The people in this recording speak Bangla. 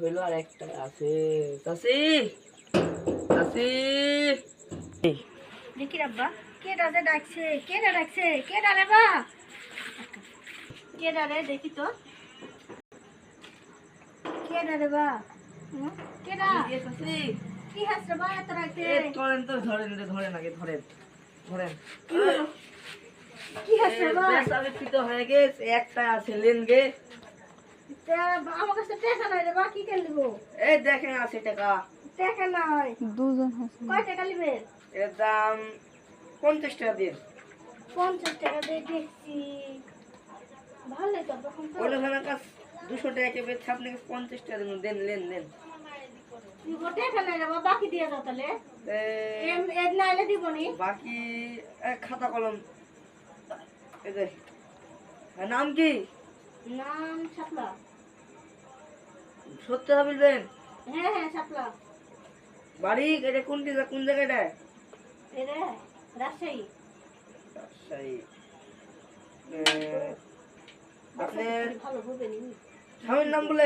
হইল আর একটা আছে চাষি চাষি দেখি রাব্বা কে ডাকে ডাকছে কে ডাকছে কে ডারে বা? কে ডারে দেখি তো। কে ডারে বা? কে ডা কি হাসরে বা এত রাখছে এ ধরেন তো ধরেন ধরেন আগে ধরেন ধরেন। কি? হাসরে বা বেশ বিক্রি তো হয়ে গেছে একটা আছে লেন গে। আমার কাছে টাকা নাই রে বা কি করে লিবো এই দেখেন আছে টাকা। টাকা নাই দুজন আছে কয় টাকা এর দাম পঞ্চাশ টাকা দিন পঞ্চাশ টাকা দিয়ে দেখছি। ভালোই তো তখন তো। অন্য কাজ দুশো টাকা কে বেচছে আপনাকে পঞ্চাশ টাকা দেবেন দেন লেন দেন দিব টাকা নাই রে বা বাকি দিয়ে দাও তাহলে। এ, এম এর নাইলে দিব নি। বাকি খাতা কলম। এই যে আর নাম কি? নাম ছাপলা। সত্য কথা বলবেন? হ্যাঁ হ্যাঁ ছাপলা। বাড়ি এটা কোনটি কোন জায়গাটা? এটা রাজশাহী। রাজশাহী। আপনার ভালো বুঝবে নি স্বামীর নাম বলে